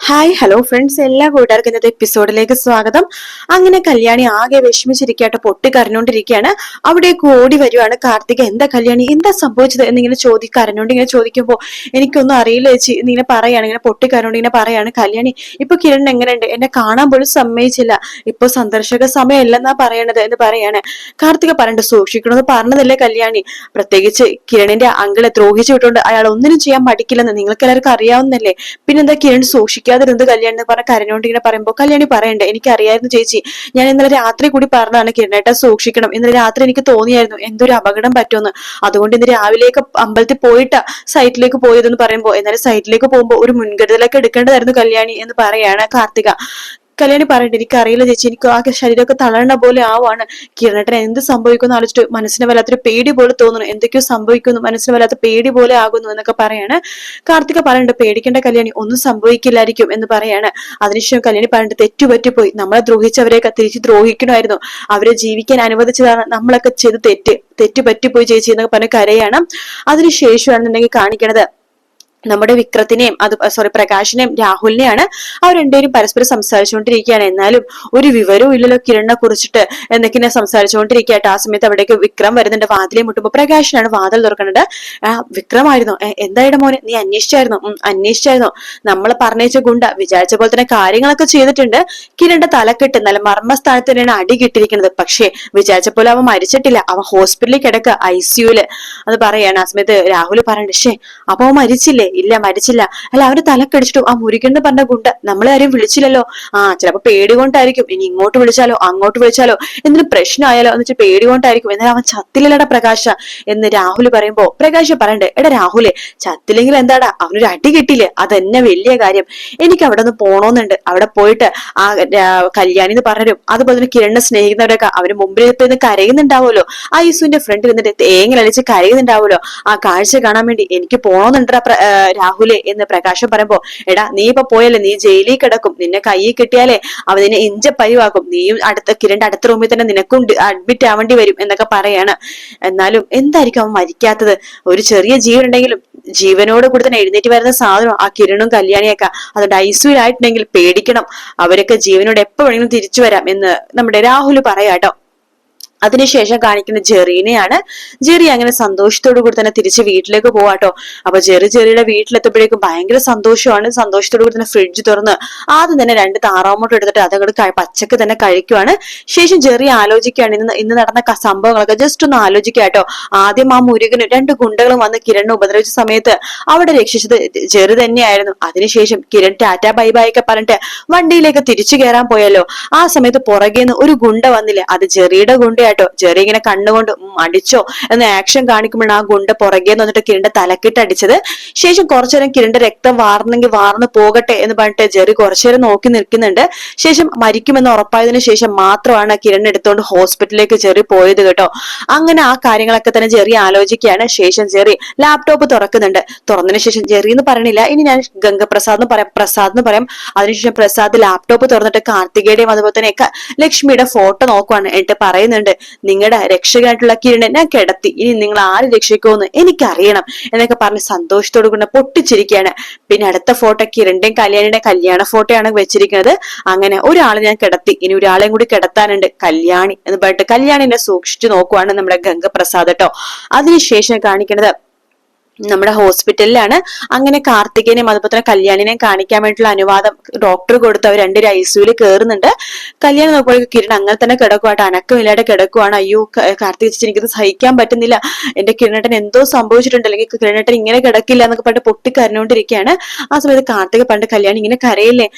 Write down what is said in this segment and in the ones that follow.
Hi hello friends എല്ലാ കൂട്ടുകാർക്കും ഇന്നത്തെ എപ്പിസോഡിലേക്ക് സ്വാഗതം. അങ്ങനെ കല്യാണി ആകെ വിഷമിച്ചിരിക്കട്ടെ പൊട്ടി കരഞ്ഞുകൊണ്ടിരിക്കുകയാണ് അവിടേക്ക് ഓടി വരുവാണ് കാർത്തിക. എന്താ കല്യാണി? എന്താ സംഭവിച്ചത്? എന്നിങ്ങനെ ചോദി കരഞ്ഞോണ്ട് ഇങ്ങനെ ചോദിക്കുമ്പോൾ എനിക്കൊന്നും അറിയില്ല ചേച്ചി. ഇങ്ങനെ പറയാണ് ഇങ്ങനെ പൊട്ടി കരഞ്ഞോണ്ട് ഇങ്ങനെ പറയാണ് കല്യാണി. ഇപ്പൊ കിരൺ എങ്ങനെയുണ്ട്? എന്നെ കാണാൻ പോലും സമ്മതിച്ചില്ല. ഇപ്പൊ സന്ദർശക സമയമല്ലെന്നാ പറയണത് എന്ന് പറയാണ്. കാർത്തിക പറഞ്ഞിട്ട് സൂക്ഷിക്കണമെന്ന് പറഞ്ഞതല്ലേ കല്യാണി. പ്രത്യേകിച്ച് കിരണിന്റെ അങ്കിളെ ദ്രോഹിച്ചു വിട്ടുകൊണ്ട് അയാൾ ഒന്നിനും ചെയ്യാൻ പഠിക്കില്ലെന്ന് നിങ്ങൾക്ക് എല്ലാവർക്കും അറിയാവുന്നല്ലേ പിന്നെന്താ കിരൺ സൂക്ഷിക്കുക സൂക്ഷിക്കാതിരുന്നത് കല്യാണി എന്ന് പറഞ്ഞ കരഞ്ഞോണ്ട് ഇങ്ങനെ പറയുമ്പോൾ കല്യാണി പറയണ്ടേ? എനിക്ക് അറിയായിരുന്നു ചേച്ചി. ഞാൻ ഇന്നലെ രാത്രി കൂടി പറഞ്ഞതാണ് കിരണേട്ട സൂക്ഷിക്കണം. ഇന്നലെ രാത്രി എനിക്ക് തോന്നിയായിരുന്നു എന്തൊരു അപകടം പറ്റുമെന്ന്. അതുകൊണ്ട് ഇന്ന് രാവിലേക്ക് അമ്പലത്തിൽ പോയിട്ട് സൈറ്റിലേക്ക് പോയതെന്ന് പറയുമ്പോൾ എന്നാലും സൈറ്റിലേക്ക് പോകുമ്പോൾ ഒരു മുൻകരുതലൊക്കെ എടുക്കേണ്ടതായിരുന്നു കല്യാണി എന്ന് പറയാണ് കാർത്തിക. കല്യാണി പറയണ്ട എനിക്ക് അറിയില്ല ചേച്ചി എനിക്ക് ആകെ ശരീരമൊക്കെ തളരണ പോലെ ആവാണ്. കിരണേട്ടൻ എന്ത് സംഭവിക്കുന്നു ആലോചിച്ചിട്ട് മനസ്സിന് വല്ലാത്തൊരു പേടി പോലെ തോന്നുന്നു. എന്തൊക്കെയോ സംഭവിക്കുന്നു മനസ്സിന് വല്ലാത്ത പേടി പോലെ ആകുന്നു എന്നൊക്കെ പറയാണ്. കാർത്തിക പറയണ്ട് പേടിക്കേണ്ട കല്യാണി ഒന്നും സംഭവിക്കില്ലായിരിക്കും എന്ന് പറയാണ്. അതിനുശേഷം കല്യാണി പറഞ്ഞിട്ട് തെറ്റുപറ്റിപ്പോയി. നമ്മളെ ദ്രോഹിച്ചവരെയൊക്കെ തിരിച്ച് ദ്രോഹിക്കണമായിരുന്നു. അവരെ ജീവിക്കാൻ അനുവദിച്ചതാണ്. നമ്മളൊക്കെ ചെയ്ത് തെറ്റ് തെറ്റുപറ്റിപ്പോയി ചേച്ചി എന്നൊക്കെ പറഞ്ഞ് കരയാണ്. അതിനുശേഷമാണെന്നുണ്ടെങ്കിൽ കാണിക്കണത്. നമ്മുടെ വിക്രത്തിനെയും അത് സോറി പ്രകാശിനെയും രാഹുലിനെയാണ് അവർ രണ്ടുപേരും പരസ്പരം സംസാരിച്ചുകൊണ്ടിരിക്കുകയാണ്. എന്നാലും ഒരു വിവരവും ഇല്ലല്ലോ കിരണിനെ കുറിച്ചിട്ട് എന്നൊക്കെ സംസാരിച്ചുകൊണ്ടിരിക്കട്ടെ ആ സമയത്ത് അവിടേക്ക് വിക്രം വരുന്നുണ്ട് വാതിലെ മുട്ടുമ്പോൾ പ്രകാശിനാണ് വാതിൽ തുറക്കുന്നത്. ആ വിക്രമായിരുന്നു. എന്തായുടെ മോനെ? നീ അന്വേഷിച്ചായിരുന്നു? അന്വേഷിച്ചായിരുന്നു. നമ്മൾ പറഞ്ഞേച്ച ഗുണ്ട. വിചാരിച്ച പോലെ തന്നെ കാര്യങ്ങളൊക്കെ ചെയ്തിട്ടുണ്ട്. കിരണിന്റെ തലക്കെട്ട് നല്ല മർമ്മസ്ഥാനത്ത് തന്നെയാണ് അടി കിട്ടിയിരിക്കുന്നത്. പക്ഷേ വിചാരിച്ച പോലെ അവൻ മരിച്ചിട്ടില്ല. അവൻ ഹോസ്പിറ്റലിൽ കിടക്കുക ഐ സിയുൽ അത് പറയാണ്. ആ സമയത്ത് രാഹുൽ പറയണ്ട് ഷേ അപ്പൊ അവൻ മരിച്ചില്ലേ? ഇല്ല മരിച്ചില്ല. അല്ല അവർ തലക്കടിച്ചിട്ടു ആ മുരുകൻ പറഞ്ഞ ഗുണ്ട നമ്മളെ ആരും വിളിച്ചില്ലല്ലോ. ആ ചിലപ്പോ പേടി കൊണ്ടായിരിക്കും. ഇനി ഇങ്ങോട്ട് വിളിച്ചാലോ അങ്ങോട്ട് വിളിച്ചാലോ എന്തിനു പ്രശ്നമായാലോ എന്ന് വെച്ചാൽ പേടി കൊണ്ടായിരിക്കും. എന്നാൽ അവൻ ചത്തില്ലടാ പ്രകാശ. എന്ന് രാഹുൽ പറയുമ്പോ പ്രകാശ് പറയണ്ടേ? എടാ രാഹുലെ ചത്തില്ലെങ്കിൽ എന്താടാ? അവനൊരു അടി കിട്ടിയില്ലേ? അതെന്നെ വലിയ കാര്യം. എനിക്ക് അവിടെ നിന്ന് പോണോന്നുണ്ട്. അവിടെ പോയിട്ട് ആ കല്യാണി എന്ന് പറഞ്ഞരും. അതുപോലെ തന്നെ കിരണിനെ സ്നേഹിക്കുന്നവരൊക്കെ അവർ മുമ്പിൽ നിന്ന് കരയുന്നുണ്ടാവുമല്ലോ. ആ യേസുവിന്റെ ഫ്രണ്ടിൽ നിന്നിട്ട് തേങ്ങലടിച്ച് കരയുന്നുണ്ടാവുമല്ലോ. ആ കാഴ്ച കാണാൻ വേണ്ടി എനിക്ക് പോണോന്നുണ്ടാ രാഹുലെ എന്ന് പ്രകാശം പറയുമ്പോ എടാ നീ ഇപ്പൊ പോയല്ലേ? നീ ജയിലിൽ കിടക്കും. നിന്നെ കയ്യിൽ കിട്ടിയാലേ അവൻ നിന്നെ ഇഞ്ച പരിവാക്കും. നീയും അടുത്ത കിരണ്ട് അടുത്ത റൂമിൽ തന്നെ നിനക്കും അഡ്മിറ്റ് ആവേണ്ടി വരും എന്നൊക്കെ പറയാണ്. എന്നാലും എന്തായിരിക്കും അവൻ മരിക്കാത്തത്? ഒരു ചെറിയ ജീവൻ ഉണ്ടെങ്കിലും ജീവനോട് കൂടി തന്നെ എഴുന്നേറ്റ് വരുന്ന സാധനം ആ കിരണും കല്യാണിയൊക്കെ അതുകൊണ്ട് ഐസുവിലായിട്ടുണ്ടെങ്കിൽ പേടിക്കണം. അവരൊക്കെ ജീവനോട് എപ്പോ വേണമെങ്കിലും തിരിച്ചു വരാം എന്ന് നമ്മുടെ രാഹുൽ പറയാട്ടോ. അതിനുശേഷം കാണിക്കുന്ന ജെറീനെയാണ്. ജെറി അങ്ങനെ സന്തോഷത്തോടു കൂടി തന്നെ തിരിച്ച് വീട്ടിലേക്ക് പോവാട്ടോ. അപ്പൊ ജെറി ജെറിയുടെ വീട്ടിലെത്തുമ്പോഴേക്കും ഭയങ്കര സന്തോഷമാണ്. സന്തോഷത്തോടു കൂടി തന്നെ ഫ്രിഡ്ജ് തുറന്ന് ആദ്യം തന്നെ രണ്ട് താറാമോട്ട് എടുത്തിട്ട് അതങ്ങോട്ട് പച്ചക്ക് തന്നെ കഴിക്കുവാണ്. ശേഷം ജെറി ആലോചിക്കുകയാണ്. ഇന്ന് ഇന്ന് നടന്ന സംഭവങ്ങളൊക്കെ ജസ്റ്റ് ഒന്ന് ആലോചിക്കാട്ടോ. ആദ്യം ആ മുരുകന് രണ്ട് ഗുണ്ടകളും വന്ന് കിരണിനെ ഉപദ്രവിച്ച സമയത്ത് അവിടെ രക്ഷിച്ചത് ജെറി തന്നെയായിരുന്നു. അതിനുശേഷം കിരൺ ടാറ്റ ബൈ ബൈ ഒക്കെ പറഞ്ഞിട്ട് വണ്ടിയിലേക്ക് തിരിച്ചു കയറാൻ പോയല്ലോ. ആ സമയത്ത് പുറകെ നിന്ന് ഒരു ഗുണ്ട വന്നില്ലേ? അത് ജെറിയുടെ ഗുണ്ടയായിട്ട് കേട്ടോ. ജെറി ഇങ്ങനെ കണ്ണുകൊണ്ട് അടിച്ചോ എന്ന് ആക്ഷൻ കാണിക്കുമ്പോൾ ആ ഗുണ്ട പുറകെ വന്നിട്ട് കിരണ്ട തലക്കിട്ട് അടിച്ചത്. ശേഷം കുറച്ചു നേരം കിരണ്ട രക്തം വാർന്നെങ്കിൽ വാർന്നു പോകട്ടെ എന്ന് പറഞ്ഞിട്ട് ജെറി കുറച്ചുനേരം നോക്കി നിൽക്കുന്നുണ്ട്. ശേഷം മരിക്കുമെന്ന് ഉറപ്പായതിനു ശേഷം മാത്രമാണ് കിരൺ എടുത്തുകൊണ്ട് ഹോസ്പിറ്റലിലേക്ക് ജെറി പോയത് കേട്ടോ. അങ്ങനെ ആ കാര്യങ്ങളൊക്കെ തന്നെ ജെറി ആലോചിക്കുകയാണ്. ശേഷം ജെറി ലാപ്ടോപ്പ് തുറക്കുന്നുണ്ട്. തുറന്നതിന് ശേഷം ജെറി എന്ന് പറയണില്ല. ഇനി ഞാൻ ഗംഗപ്രസാദ് എന്ന് പറയാം പ്രസാദ് എന്ന് പറയാം. അതിനുശേഷം പ്രസാദ് ലാപ്ടോപ്പ് തുറന്നിട്ട് കാർത്തികയുടെയും അതുപോലെ തന്നെ ലക്ഷ്മിയുടെ ഫോട്ടോ നോക്കുവാണ് എന്നിട്ട് പറയുന്നുണ്ട്. നിങ്ങളുടെ രക്ഷകനായിട്ടുള്ള ഞാൻ കിടത്തി. ഇനി നിങ്ങൾ ആര് രക്ഷിക്കുമെന്ന് എനിക്കറിയണം. എന്നൊക്കെ പറഞ്ഞ് സന്തോഷത്തോടു കൂടെ പൊട്ടിച്ചിരിക്കുകയാണ്. പിന്നെ അടുത്ത ഫോട്ടോ കിരണിന്റെയും കല്യാണിയുടെ കല്യാണ ഫോട്ടോയാണ് വെച്ചിരിക്കുന്നത്. അങ്ങനെ ഒരാളെ ഞാൻ കിടത്തി. ഇനി ഒരാളെയും കൂടി കിടത്താനുണ്ട് കല്യാണി എന്ന് പറഞ്ഞിട്ട് കല്യാണിനെ സൂക്ഷിച്ചു നോക്കുവാണ് നമ്മുടെ ഗംഗപ്രസാദ് കേട്ടോ അതിനുശേഷം കാണിക്കുന്നത് നമ്മുടെ ഹോസ്പിറ്റലിലാണ്. അങ്ങനെ കാർത്തികനെയും അതുപോലെ തന്നെ കല്യാണിനെയും കാണിക്കാൻ വേണ്ടിയിട്ടുള്ള അനുവാദം ഡോക്ടർ കൊടുത്ത് അവർ രണ്ടുപേരും ഐ സിയുയിൽ കയറുന്നുണ്ട്. കല്യാണം നോക്കുമ്പോഴേക്കും കിരൺ അങ്ങനെ തന്നെ കിടക്കുവാട്ട്. അനക്കമില്ലാതെ കിടക്കുവാണ്. അയ്യോ കാർത്തിക ചേച്ചി എനിക്കത് സഹിക്കാൻ പറ്റുന്നില്ല. എന്റെ കിരണേട്ടൻ എന്തോ സംഭവിച്ചിട്ടുണ്ട്. അല്ലെങ്കിൽ കിരണേട്ടൻ ഇങ്ങനെ കിടക്കില്ല എന്നൊക്കെ പറഞ്ഞിട്ട് പൊട്ടി കരഞ്ഞുകൊണ്ടിരിക്കുകയാണ് ആ സമയത്ത് കാർത്തിക പണ്ട് കല്യാണി ഇങ്ങനെ കരയില്ലേ?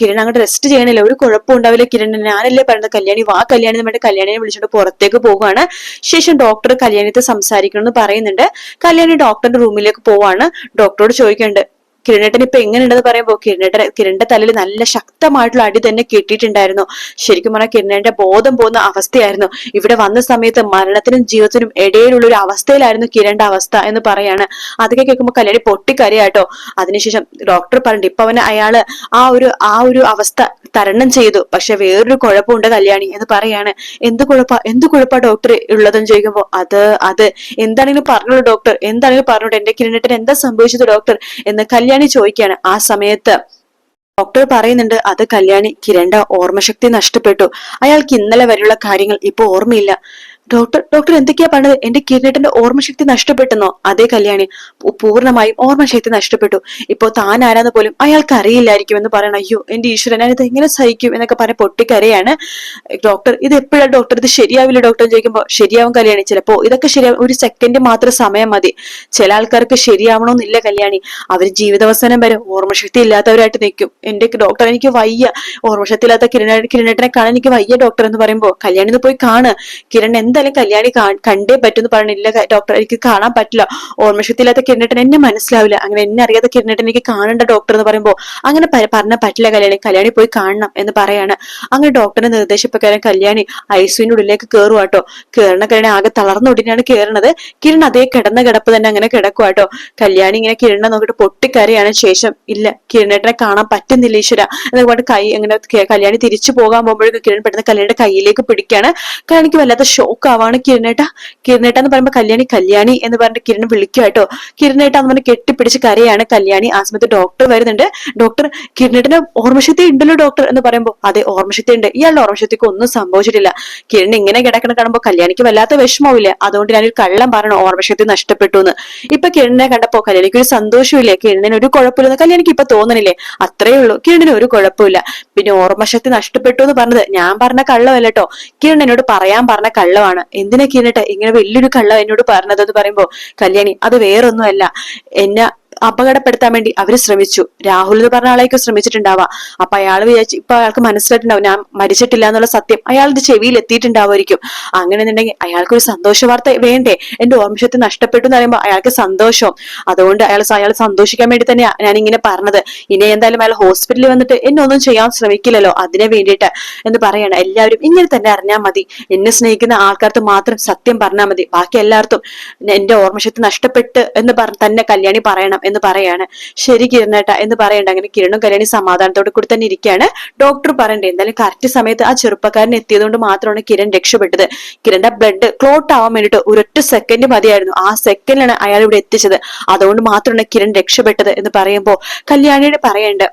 കിരൺ അങ്ങോട്ട് റെസ്റ്റ് ചെയ്യണില്ല. ഒരു കുഴപ്പം ഉണ്ടാവില്ല. കിരൺ ഞാനല്ലേ പറഞ്ഞത്? കല്യാണി വാ കല്യാണി എന്ന് കല്യാണിനെ വിളിച്ചുകൊണ്ട് പുറത്തേക്ക് പോവുകയാണ്. ശേഷം ഡോക്ടർ കല്യാണിത്തെ സംസാരിക്കണം എന്ന് പറയുന്നുണ്ട്. കല്യാണി ഡോക്ടറിന്റെ റൂമിലേക്ക് പോവാണ്. ഡോക്ടറോട് ചോദിക്കുന്നുണ്ട് കിരണേട്ടൻ ഇപ്പൊ എങ്ങനെയുണ്ടെന്ന് പറയുമ്പോ കിരണേട്ടൻ കിരണിന്റെ തലയിൽ നല്ല ശക്തമായിട്ടുള്ള അടി തന്നെ കിട്ടിയിട്ടുണ്ടായിരുന്നു. ശരിക്കും പറഞ്ഞാൽ കിരണേന്റെ ബോധം പോകുന്ന അവസ്ഥയായിരുന്നു. ഇവിടെ വന്ന സമയത്ത് മരണത്തിനും ജീവിതത്തിനും ഇടയിലുള്ള ഒരു അവസ്ഥയിലായിരുന്നു കിരണ്ട അവസ്ഥ എന്ന് പറയാണ്. അതൊക്കെ കേൾക്കുമ്പോൾ കല്യാണി പൊട്ടിക്കരയാട്ടോ. അതിനുശേഷം ഡോക്ടർ പറഞ്ഞിട്ട് ഇപ്പൊ അവന് അയാൾ ആ ഒരു ആ ഒരു അവസ്ഥ തരണം ചെയ്തു. പക്ഷെ വേറൊരു കുഴപ്പമുണ്ട് കല്യാണി എന്ന് പറയാണ്. എന്ത് കുഴപ്പ എന്ത് കുഴപ്പ ഡോക്ടർ ഉള്ളതെന്ന് ചോദിക്കുമ്പോ അത് അത്. എന്താണെങ്കിലും പറഞ്ഞോളൂ ഡോക്ടർ. എന്താണെങ്കിലും പറഞ്ഞോളൂ. എന്റെ കിരണിട്ടിന് എന്താ സംഭവിച്ചത് ഡോക്ടർ? എന്ന് കല്യാണി ചോദിക്കുകയാണ് ആ സമയത്ത് ഡോക്ടർ പറയുന്നുണ്ട് അത് കല്യാണി കിരണ്ട ഓർമ്മശക്തി നഷ്ടപ്പെട്ടു. അയാൾക്ക് ഇന്നലെ വരെയുള്ള കാര്യങ്ങൾ ഇപ്പൊ ഓർമ്മയില്ല. ഡോക്ടർ ഡോക്ടർ എന്തൊക്കെയാ പറഞ്ഞത്? എന്റെ കിരീടന്റെ ഓർമ്മശക്തി നഷ്ടപ്പെട്ടെന്നോ? അതേ കല്യാണി പൂർണമായും ഓർമ്മശക്തി നഷ്ടപ്പെട്ടു. ഇപ്പോ താൻ ആരാന്ന് പോലും അയാൾക്ക് അറിയില്ലായിരിക്കും എന്ന് പറയണം. അയ്യോ എന്റെ ഈശ്വരൻ ഇത് എങ്ങനെ സഹിക്കും എന്നൊക്കെ പറഞ്ഞ പൊട്ടിക്കരയാണ് ഡോക്ടർ. ഇത് എപ്പോഴാണ് ഡോക്ടർ? ഇത് ശരിയാവില്ല ഡോക്ടർ ചോദിക്കുമ്പോൾ ശരിയാവും കല്യാണി. ചിലപ്പോ ഇതൊക്കെ ശരിയാവും ഒരു സെക്കൻഡ് മാത്രം സമയം മതി. ചില ആൾക്കാർക്ക് ശരിയാവണമെന്നില്ല കല്യാണി. അവർ ജീവിതാവസാനം വരെ ഓർമ്മശക്തി ഇല്ലാത്തവരായിട്ട് നിൽക്കും. എന്റെ ഡോക്ടർ എനിക്ക് വയ്യ. ഓർമ്മശക്തി ഇല്ലാത്ത കിരണ കിരണേട്ടനെ കാണാൻ എനിക്ക് വയ്യ ഡോക്ടർ എന്ന് പറയുമ്പോൾ കല്യാണി പോയി കാണ് കിരൺ എന്തായാലും കല്യാണി കണ്ടേ പറ്റുമെന്ന് പറഞ്ഞില്ല ഡോക്ടർ എനിക്ക് കാണാൻ പറ്റില്ല. ഓർമ്മശക്തി ഇല്ലാത്ത കിരണേട്ടൻ എന്നെ മനസ്സിലാവില്ല. അങ്ങനെ എന്നെ അറിയാത്ത കിരണേട്ടൻ എനിക്ക് കാണണ്ട ഡോക്ടർ എന്ന് പറയുമ്പോൾ അങ്ങനെ പറഞ്ഞാൽ പറ്റില്ല കല്യാണി. കല്യാണി പോയി കാണണം എന്ന് പറയാണ്. അങ്ങനെ ഡോക്ടറിന്റെ നിർദ്ദേശപ്രകാരം കല്യാണി ഐസുവിന്റെ ഉള്ളിലേക്ക് കയറുവാട്ടോ കയറണ കല്യാണി ആകെ തളർന്നൊടിനാണ് കയറണത് കിരൺ അതേ കിടന്ന കിടപ്പ് തന്നെ അങ്ങനെ കിടക്കുവാട്ടോ കല്യാണി ഇങ്ങനെ കിരണിനെ നോക്കിയിട്ട് പൊട്ടിക്കരയാണ്. ശേഷം ഇല്ല കിരണേട്ടനെ കാണാൻ പറ്റുന്നില്ല ഈശ്വര. എന്നൊക്കെ കൈ അങ്ങനെ കല്യാണി തിരിച്ചു പോകാൻ പോകുമ്പോഴേക്കും കിരൺ പെട്ടെന്ന് കല്യാണിയുടെ കയ്യിലേക്ക് പിടിക്കുകയാണ് കല്യാണിക്ക് വല്ലാത്ത ഷോക്ക് ആവാണ് കിരണേട്ട കിരണേട്ട എന്ന് പറയുമ്പോൾ കല്യാണി കല്യാണി എന്ന് പറഞ്ഞിട്ട് കിരൺ വിളിക്കുക കേട്ടോ. കിരണേട്ട എന്ന് പറഞ്ഞ് കെട്ടിപ്പിടിച്ച് കരയാണ് കല്യാണി. ആ സമയത്ത് ഡോക്ടർ വരുന്നുണ്ട്. ഡോക്ടർ കിരണേട്ടന് ഓർമ്മശക്തി ഉണ്ടല്ലോ ഡോക്ടർ എന്ന് പറയുമ്പോൾ അതെ ഓർമ്മശക്തി ഉണ്ട്. ഇയാളുടെ ഓർമ്മശക്തിക്ക് ഒന്നും സംഭവിച്ചിട്ടില്ല. കിരൺ ഇങ്ങനെ കിടക്കണ കാണുമ്പോൾ കല്യാണിക്ക് വല്ലാത്ത വിഷമമില്ലേ അതുകൊണ്ട് ഞാനൊരു കള്ളം പറഞ്ഞു ഓർമ്മശക്തി നഷ്ടപ്പെട്ടു എന്ന്. ഇപ്പൊ കിരണിനെ കണ്ടപ്പോ കല്യാണിക്ക് ഒരു സന്തോഷമില്ലേ കിരണിന് ഒരു കുഴപ്പമില്ലെന്ന് കല്യാണിക്ക് ഇപ്പൊ തോന്നണില്ലേ? അത്രേ ഉള്ളൂ. കിരണിന് ഒരു കുഴപ്പമില്ല. പിന്നെ ഓർമ്മശക്തി നഷ്ടപ്പെട്ടു എന്ന് പറഞ്ഞത് ഞാൻ പറഞ്ഞ കള്ളമല്ല കേട്ടോ. കിരൺ എന്നോട് പറയാൻ പറഞ്ഞ കള്ളമാണ്. എന്തിനാ എന്നിട്ട് ഇങ്ങനെ വലിയൊരു കള്ളം എന്നോട് പറഞ്ഞത് എന്ന് പറയുമ്പോ കല്യാണി അത് വേറൊന്നുമല്ല. എന്നെ അപകടപ്പെടുത്താൻ വേണ്ടി അവർ ശ്രമിച്ചു. രാഹുൽ എന്ന് പറഞ്ഞ ആളേക്ക് ശ്രമിച്ചിട്ടുണ്ടാവാം. അപ്പൊ അയാൾ വിചാരിച്ചു ഇപ്പൊ അയാൾക്ക് മനസ്സിലായിട്ടുണ്ടാവും ഞാൻ മരിച്ചിട്ടില്ല എന്നുള്ള സത്യം അയാളുടെ ചെവിയിൽ എത്തിയിട്ടുണ്ടാവുമായിരിക്കും അങ്ങനെ എന്നുണ്ടെങ്കിൽ അയാൾക്ക് ഒരു സന്തോഷ വാർത്ത വേണ്ടേ? എന്റെ ഓർമ്മശക്തി നഷ്ടപ്പെട്ടു എന്ന് പറയുമ്പോൾ അയാൾക്ക് സന്തോഷം. അതുകൊണ്ട് അയാൾ അയാൾ സന്തോഷിക്കാൻ വേണ്ടി തന്നെയാണ് ഞാൻ ഇങ്ങനെ പറഞ്ഞത്. ഇനി എന്തായാലും അയാൾ ഹോസ്പിറ്റലിൽ വന്നിട്ട് എന്നെ ഒന്നും ചെയ്യാൻ ശ്രമിക്കില്ലല്ലോ അതിനെ വേണ്ടിയിട്ട് എന്ന് പറയണം. എല്ലാവരും ഇങ്ങനെ തന്നെ അറിഞ്ഞാൽ മതി. എന്നെ സ്നേഹിക്കുന്ന ആൾക്കാർക്ക് മാത്രം സത്യം പറഞ്ഞാൽ മതി. ബാക്കി എല്ലാവർക്കും എന്റെ ഓർമ്മശക്തി നഷ്ടപ്പെട്ട് എന്ന് പറ തന്നെ കല്യാണി പറയണം. എന്ന് പറയാണ്. ശരി കിരണേട്ട എന്ന് പറയണ്ട. അങ്ങനെ കിരണും കല്യാണി സമാധാനത്തോടെ കൂടി തന്നെ ഇരിക്കുകയാണ് ഡോക്ടർ പറയണ്ടേ എന്തായാലും കറക്റ്റ് സമയത്ത് ആ ചെറുപ്പക്കാരൻ എത്തിയതുകൊണ്ട് മാത്രമാണ് കിരൺ രക്ഷപ്പെട്ടത്. കിരണിന്റെ ബ്ലഡ് ക്ലോട്ട് ആവാൻ വേണ്ടിയിട്ട് ഒരൊറ്റ സെക്കൻഡ് മതിയായിരുന്നു. ആ സെക്കൻഡിലാണ് അയാൾ ഇവിടെ എത്തിച്ചത്. അതുകൊണ്ട് മാത്രമാണ് കിരൺ രക്ഷപ്പെട്ടത് എന്ന് പറയുമ്പോൾ കല്യാണിയുടെ പറയണ്ട്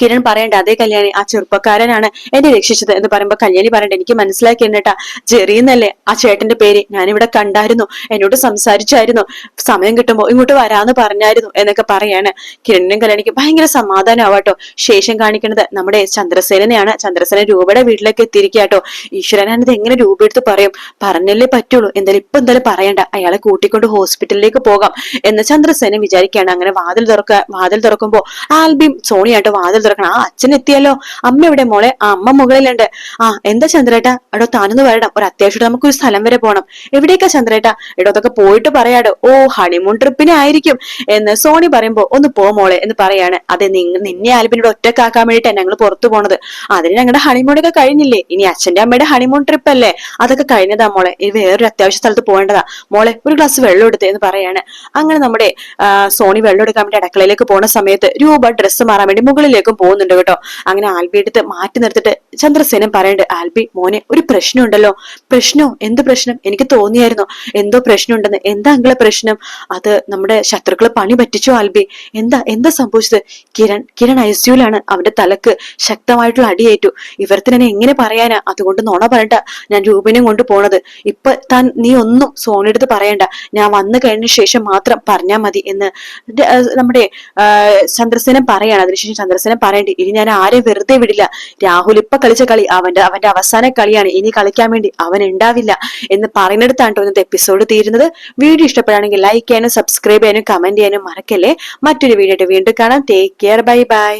കിരൺ പറയണ്ട അതേ കല്യാണി ആ ചെറുപ്പക്കാരനാണ് എന്നെ രക്ഷിച്ചത് എന്ന് പറയുമ്പോൾ കല്യാണി പറയണ്ട എനിക്ക് മനസ്സിലാക്കി എന്നിട്ടാ ജെറിയെന്നല്ലേ ആ ചേട്ടന്റെ പേര്? ഞാനിവിടെ കണ്ടായിരുന്നു എന്നോട് സംസാരിച്ചായിരുന്നു സമയം കിട്ടുമ്പോൾ ഇങ്ങോട്ട് വരാന്ന് പറഞ്ഞായിരുന്നു എന്നൊക്കെ പറയാണ്. കിരണിനും കല്യാണിക്ക് ഭയങ്കര സമാധാനമാവാട്ടോ ശേഷം കാണിക്കുന്നത് നമ്മുടെ ചന്ദ്രസേനയാണ് ചന്ദ്രസേന രൂപയുടെ വീട്ടിലേക്ക് എത്തിയിരിക്കാട്ടോ ഈശ്വരനാണിത് എങ്ങനെ രൂപ എടുത്ത് പറയും? പറഞ്ഞല്ലേ പറ്റുള്ളൂ. എന്തായാലും ഇപ്പൊ എന്തായാലും പറയണ്ട. അയാളെ കൂട്ടിക്കൊണ്ട് ഹോസ്പിറ്റലിലേക്ക് പോകാം എന്ന് ചന്ദ്രസേന വിചാരിക്കുകയാണ് അങ്ങനെ വാതിൽ തുറക്ക വാതിൽ തുറക്കുമ്പോൾ ആൽബിയും സോണിയായിട്ട് വാതിൽ തുറക്കണം. ആ അച്ഛൻ എത്തിയല്ലോ. അമ്മ എവിടെ മോളെ? ആ അമ്മ മുകളിലുണ്ട്. ആ എന്താ ചന്ദ്രേട്ടാ? എടോ താനൊന്ന് വരണം ഒരു അത്യാവശ്യം നമുക്കൊരു സ്ഥലം വരെ പോകണം എവിടേക്കാ ചന്ദ്രേട്ടാ? എടോ അതൊക്കെ പോയിട്ട് പറയാടോ. ഓ ഹണിമൂൺ ട്രിപ്പിനെ ആയിരിക്കും. എന്ന് സോണി പറയുമ്പോ ഒന്ന് പോ മോളെ എന്ന് പറയാണ്. അതെ നിങ്ങ നിന്നെ ആൽബിനോട് ഒറ്റക്കാക്കാൻ വേണ്ടിട്ടാ ഞങ്ങൾ പുറത്തു പോണത്. അതിന് ഞങ്ങളുടെ ഹണിമൂണൊക്കെ കഴിഞ്ഞില്ലേ? ഇനി അച്ഛന്റെ അമ്മയുടെ ഹണിമൂൺ ട്രിപ്പ് അല്ലേ? അതൊക്കെ കഴിഞ്ഞതാ മോളെ. ഇനി വേറൊരു അത്യാവശ്യ സ്ഥലത്ത് പോകേണ്ടതാ. മോളെ ഒരു ഗ്ലാസ് വെള്ളം എടുത്ത് എന്ന് പറയാണ്. അങ്ങനെ നമ്മുടെ സോണി വെള്ളം എടുക്കാൻ വേണ്ടി അടുക്കളയിലേക്ക് പോണ സമയത്ത് രൂപ ഡ്രസ്സ് മാറാൻ വേണ്ടി മുകളിലേക്കും പോകുന്നുണ്ട് കേട്ടോ. അങ്ങനെ ആൽബി എടുത്ത് മാറ്റി നിർത്തിട്ട് ചന്ദ്രസേനൻ പറയണ്ട് ആൽബി മോനെ ഒരു പ്രശ്നം ഉണ്ടല്ലോ പ്രശ്നോ? എന്ത് പ്രശ്നം? എനിക്ക് തോന്നിയായിരുന്നു. എന്തോ പ്രശ്നം പ്രശ്നമുണ്ടെന്ന്. എന്താ അങ്കിളെ പ്രശ്നം? അത് നമ്മുടെ ശത്രുക്കൾ പണി പറ്റിച്ചോ ആൽബി? എന്താ എന്താ സംഭവിച്ചത്? കിരൺ കിരൺ ഐ സിയുലാണ് അവന്റെ തലക്ക് ശക്തമായിട്ടുള്ള അടിയേറ്റു. ഇവർത്തിന് എന്നെ എങ്ങനെ പറയാനാ? അതുകൊണ്ട് നോണ പറയണ്ട. ഞാൻ രൂപിനെയും കൊണ്ട് പോണത്. ഇപ്പൊ താൻ നീ ഒന്നും സോണിയെടുത്ത് പറയണ്ട. ഞാൻ വന്നു കഴിഞ്ഞ ശേഷം മാത്രം പറഞ്ഞാ മതി എന്ന് നമ്മുടെ ചന്ദ്രസേനം പറയാണ്. അതിനുശേഷം ചന്ദ്രസേനൻ പറയണ്ട. ഇനി ഞാൻ ആരെയും വെറുതെ വിടില്ല. രാഹുൽ ഇപ്പൊ കളിച്ച കളി അവന്റെ അവന്റെ അവസാന കളിയാണ്. ഇനി കളിക്കാൻ വേണ്ടി അവൻ ഉണ്ടാവില്ല എന്ന് പറയുന്നിടത്താണ് ഇന്നത്തെ എപ്പിസോഡ് തീരുന്നത്. വീഡിയോ ഇഷ്ടപ്പെടുകയാണെങ്കിൽ ലൈക്ക് ചെയ്യാനും സബ്സ്ക്രൈബ് ചെയ്യാനും കമന്റ് ചെയ്യാനും മറക്കല്ലേ. മറ്റൊരു വീഡിയോ വീണ്ടും കാണാം. Take care bye bye